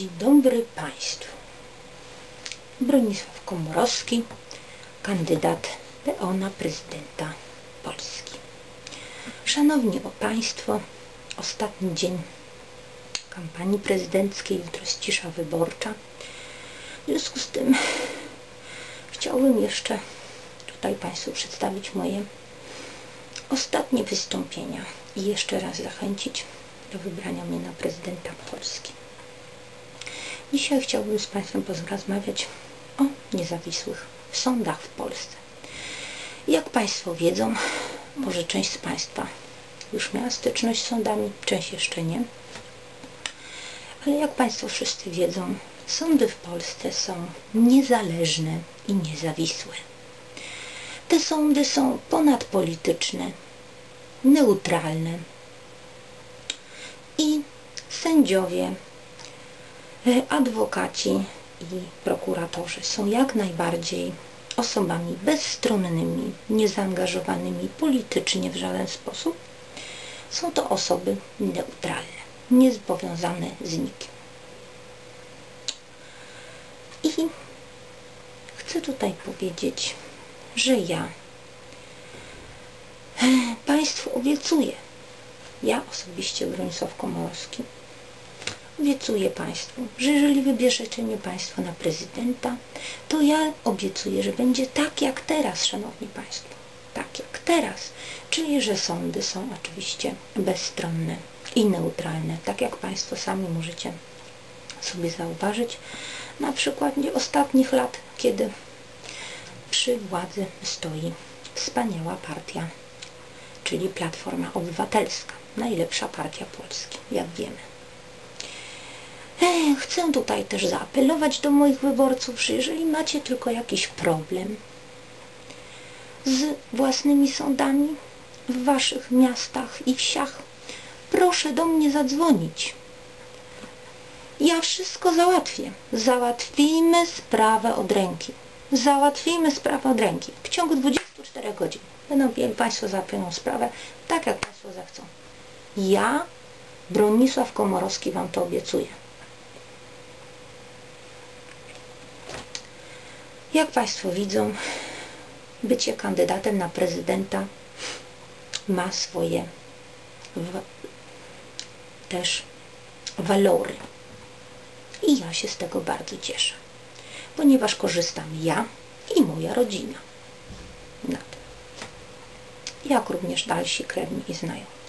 Dzień dobry Państwu. Bronisław Komorowski, kandydat PO na prezydenta Polski. Szanowni Państwo, ostatni dzień kampanii prezydenckiej, jutro jest cisza wyborcza. W związku z tym chciałbym jeszcze tutaj Państwu przedstawić moje ostatnie wystąpienia i jeszcze raz zachęcić do wybrania mnie na prezydenta Polski. Dzisiaj chciałbym z Państwem porozmawiać o niezawisłych sądach w Polsce. Jak Państwo wiedzą, może część z Państwa już miała styczność z sądami, część jeszcze nie. Ale jak Państwo wszyscy wiedzą, sądy w Polsce są niezależne i niezawisłe. Te sądy są ponadpolityczne, neutralne i sędziowie, adwokaci i prokuratorzy są jak najbardziej osobami bezstronnymi, niezaangażowanymi politycznie w żaden sposób. Są to osoby neutralne, niezpowiązane z nikim. I chcę tutaj powiedzieć, że ja Państwu obiecuję, ja osobiście Bronisław Komorowski, obiecuję Państwu, że jeżeli wybierzecie mnie Państwo na prezydenta, to ja obiecuję, że będzie tak jak teraz, Szanowni Państwo. Tak jak teraz. Czyli, że sądy są oczywiście bezstronne i neutralne, tak jak Państwo sami możecie sobie zauważyć na przykładzie ostatnich lat, kiedy przy władzy stoi wspaniała partia, czyli Platforma Obywatelska, najlepsza partia Polski, jak wiemy. Chcę tutaj też zaapelować do moich wyborców, że jeżeli macie tylko jakiś problem z własnymi sądami w waszych miastach i wsiach, proszę do mnie zadzwonić. Ja wszystko załatwię. Załatwimy sprawę od ręki. Załatwimy sprawę od ręki. W ciągu 24 godzin będą mieli Państwo załatwioną sprawę tak, jak Państwo zechcą. Ja, Bronisław Komorowski, Wam to obiecuję. Jak Państwo widzą, bycie kandydatem na prezydenta ma swoje też walory. I ja się z tego bardzo cieszę, ponieważ korzystam ja i moja rodzina na tym. Jak również dalsi krewni i znajomi.